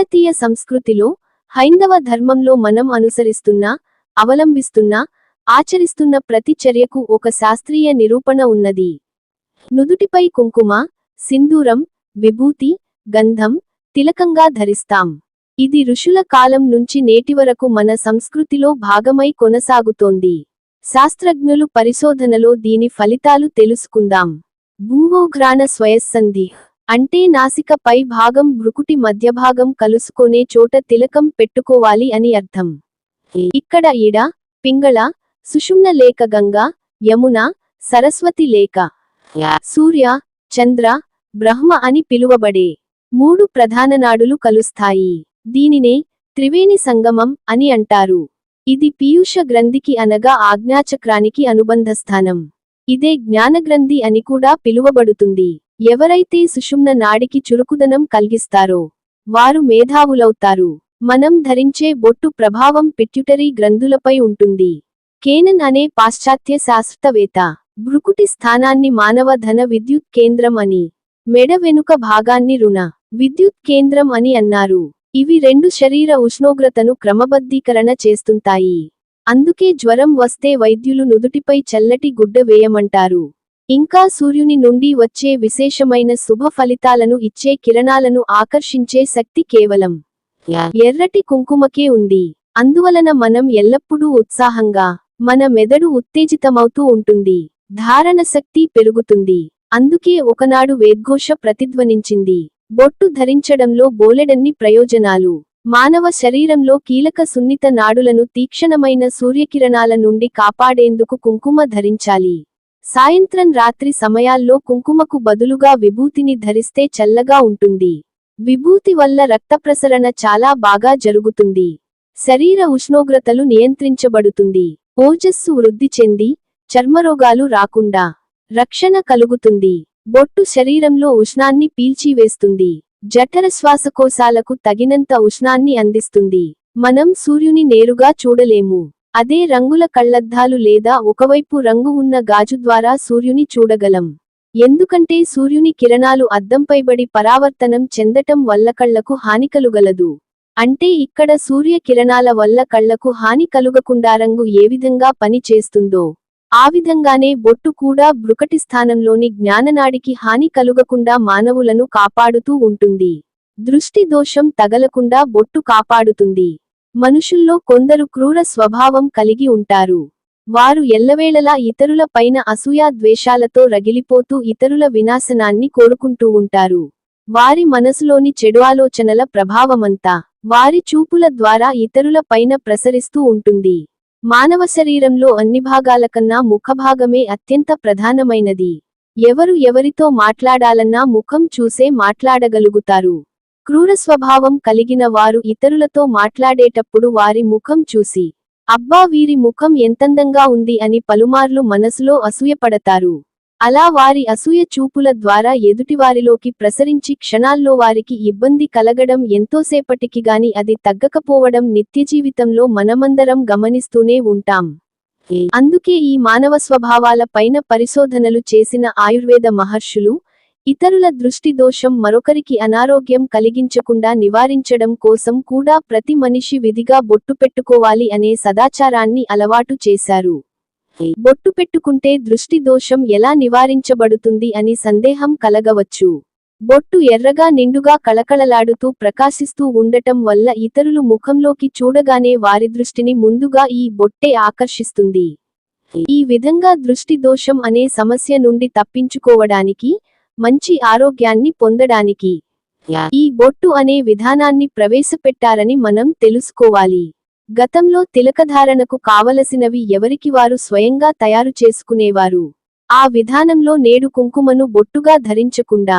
భారతీయ సంస్కృతిలో హైందవ ధర్మంలో మనం అనుసరిస్తున్న అవలంబిస్తున్న ఆచరిస్తున్న ప్రతి చర్యకు ఒక శాస్త్రీయ నిరూపణ ఉన్నది. నుదుటిపై కుంకుమ సింధూరం విభూతి గంధం తిలకంగా ధరిస్తాం. ఇది ఋషుల కాలం నుంచి నేటి వరకు మన సంస్కృతిలో భాగమై కొనసాగుతోంది. శాస్త్రజ్ఞులు పరిశోధనలో దీని ఫలితాలు తెలుసుకుందాం. భూవోఘ్రాణ స్వయస్సంధి అంటే నాసిక పై భాగం భృకుటి మధ్యభాగం కలుసుకొనే చోట తిలకం పెట్టుకోవాలి అని అర్థం. ఇక్కడ ఇడ పింగళ సుషుమ్న లేక గంగా యమున సరస్వతి లేక సూర్య చంద్ర బ్రహ్మ అని పిలువబడే మూడు ప్రధాన నాడులు కలుస్తాయి. దీనినే త్రివేణి సంగమం అని అంటారు. ఇది పీయూష గ్రంథికి అనగా ఆజ్ఞాచక్రానికి అనుబంధ స్థానం ఇదే జ్ఞానగ్రంథి అని కూడా పిలువబడుతుంది. ఎవరైతే సుషుమ్న నాడికి చురుకుదనం కలిగిస్తారో వారు మేధావులవుతారు. మనం ధరించే బొట్టు ప్రభావం పిట్యుటరీ గ్రంథులపై ఉంటుంది. కేనన్ అనే పాశ్చాత్య శాస్త్రవేత్త బ్రుకుటి స్థానాన్ని మానవ ధన విద్యుత్ కేంద్రం అని మెడ వెనుక భాగాన్ని రుణ విద్యుత్ కేంద్రం అని అన్నారు. ఇవి రెండు శరీర ఉష్ణోగ్రతను క్రమబద్ధీకరణ చేస్తుంటాయి. అందుకే జ్వరం వస్తే వైద్యులు నుదుటిపై చల్లటి గుడ్డ వేయమంటారు. ఇంకా సూర్యుని నుండి వచ్చే విశేషమైన శుభ ఫలితాలను ఇచ్చే కిరణాలను ఆకర్షించే శక్తి కేవలం ఎర్రటి కుంకుమకే ఉంది. అందువలన మనం ఎల్లప్పుడూ ఉత్సాహంగా మన మెదడు ఉత్తేజితమవుతూ ఉంటుంది. ధారణ శక్తి పెరుగుతుంది. అందుకే ఒకనాడు వేద్ఘోష ప్రతిధ్వనించింది. బొట్టు ధరించడంలో బోలెడన్ని ప్రయోజనాలు. మానవ శరీరంలో కీలక సున్నిత నాడులను తీక్షణమైన సూర్యకిరణాల నుండి కాపాడేందుకు కుంకుమ ధరించాలి. సాయంత్రం రాత్రి సమయాల్లో కుంకుమకు బదులుగా విభూతిని ధరిస్తే చల్లగా ఉంటుంది. విభూతి వల్ల రక్త ప్రసరణ చాలా బాగా జరుగుతుంది. శరీర ఉష్ణోగ్రతలు నియంత్రించబడుతుంది. ఓజస్సు వృద్ధి చెంది చర్మరోగాలు రాకుండా రక్షణ కలుగుతుంది. బొట్టు శరీరంలో ఉష్ణాన్ని పీల్చివేస్తుంది. జఠర శ్వాసకోశాలకు తగినంత ఉష్ణాన్ని అందిస్తుంది. మనం సూర్యుని నేరుగా చూడలేము. అదే రంగుల కళ్ళద్దాలు లేదా ఒకవైపు రంగు ఉన్న గాజు ద్వారా సూర్యుని చూడగలం. ఎందుకంటే సూర్యుని కిరణాలు అద్దంపైబడి పరావర్తనం చెందటం వల్ల కళ్ళకు హాని కలుగలదు. అంటే ఇక్కడ సూర్య కిరణాల వల్ల కళ్ళకు హాని కలుగకుండా రంగు ఏ విధంగా పని చేస్తుందో ఆ విధంగానే బొట్టు కూడా బ్రుకటి స్థానంలోని జ్ఞాననాడికి హాని కలుగకుండా మానవులను కాపాడుతూ ఉంటుంది. దృష్టి దోషం తగలకుండా బొట్టు కాపాడుతుంది. మనుషుల్లో కొందరు క్రూర స్వభావం కలిగి ఉంటారు. వారు ఎల్లవేళలా ఇతరుల పైన అసూయా ద్వేషాలతో రగిలిపోతూ ఇతరుల వినాశనాన్ని కోరుకుంటూ ఉంటారు. వారి మనసులోని చెడు ఆలోచనల ప్రభావమంతా వారి చూపుల ద్వారా ఇతరుల పైన ప్రసరిస్తూ ఉంటుంది. మానవ శరీరంలో అన్ని భాగాల కన్నా ముఖభాగమే అత్యంత ప్రధానమైనది. ఎవరు ఎవరితో మాట్లాడాలన్నా ముఖం చూసే మాట్లాడగలుగుతారు. క్రూర స్వభావం కలిగిన వారు ఇతరులతో మాట్లాడేటప్పుడు వారి ముఖం చూసి అబ్బా వీరి ముఖం ఎంతందంగా ఉంది అని పలుమార్లు మనసులో అసూయపడతారు. అలా వారి అసూయ చూపుల ద్వారా ఎదుటివారిలోకి ప్రసరించి క్షణాల్లో వారికి ఇబ్బంది కలగడం ఎంతోసేపటికి గాని అది తగ్గకపోవడం నిత్యజీవితంలో మనమందరం గమనిస్తూనే ఉంటాం. అందుకే ఈ మానవ స్వభావాల పైన పరిశోధనలు చేసిన ఆయుర్వేద మహర్షులు ఇతరుల దృష్టి దోషం మరొకరికి అనారోగ్యం కలిగించకుండా నివారించడం కోసం కూడా ప్రతి మనిషి విధిగా బొట్టు పెట్టుకోవాలి అనే సదాచారాన్ని అలవాటు చేశారు. బొట్టు పెట్టుకుంటే దృష్టి దోషం ఎలా నివారించబడుతుంది అని సందేహం కలగవచ్చు. బొట్టు ఎర్రగా నిండుగా కళకళలాడుతూ ప్రకాశిస్తూ ఉండటం వల్ల ఇతరులు ముఖంలోకి చూడగానే వారి దృష్టిని ముందుగా ఈ బొట్టే ఆకర్షిస్తుంది. ఈ విధంగా దృష్టి దోషం అనే సమస్య నుండి తప్పించుకోవడానికి మంచి ఆరోగ్యాన్ని పొందడానికి ఈ బొట్టు అనే విధానాన్ని ప్రవేశపెట్టారని మనం తెలుసుకోవాలి. గతంలో తిలకధారణకు కావలసినవి ఎవరికి వారు స్వయంగా తయారు చేసుకునేవారు? ఆ విధానంలో నేడు కుంకుమను బొట్టుగా ధరించకుండా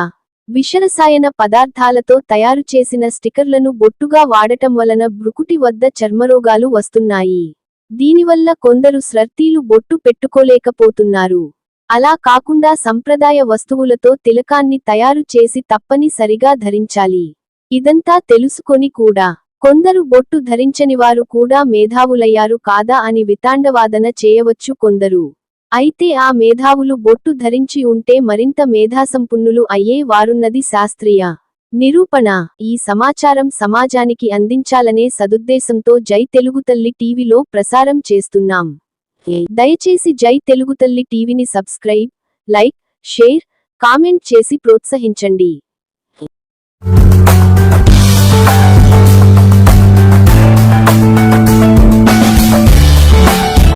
విషరసాయన పదార్థాలతో తయారు చేసిన స్టికర్లను బొట్టుగా వాడటం వలన బ్రుకుటి వద్ద చర్మరోగాలు వస్తున్నాయి. దీనివల్ల కొందరు స్రర్తీలు బొట్టు పెట్టుకోలేకపోతున్నారు. అలా కాకుండా సంప్రదాయ వస్తువులతో తిలకాన్ని తయారు చేసి తప్పని సరిగా ధరించాలి. ఇదంతా తెలుసుకొని కూడా కొందరు బొట్టు ధరించనివారు కూడా మేధావులయ్యారు కాదా అని వితాండవాదన చేయవచ్చు కొందరు. అయితే ఆ మేధావులు బొట్టు ధరించి ఉంటే మరింత మేధాసంపన్నులు అయ్యే వారున్నది శాస్త్రీయ నిరూపణ. ఈ సమాచారం సమాజానికి అందించాలనే సదుద్దేశంతో జై తెలుగుతల్లి టీవీలో ప్రసారం చేస్తున్నాం. దయచేసి జై తెలుగుతల్లి టీవీని సబ్స్క్రైబ్ లైక్ షేర్ కామెంట్ చేసి ప్రోత్సహించండి.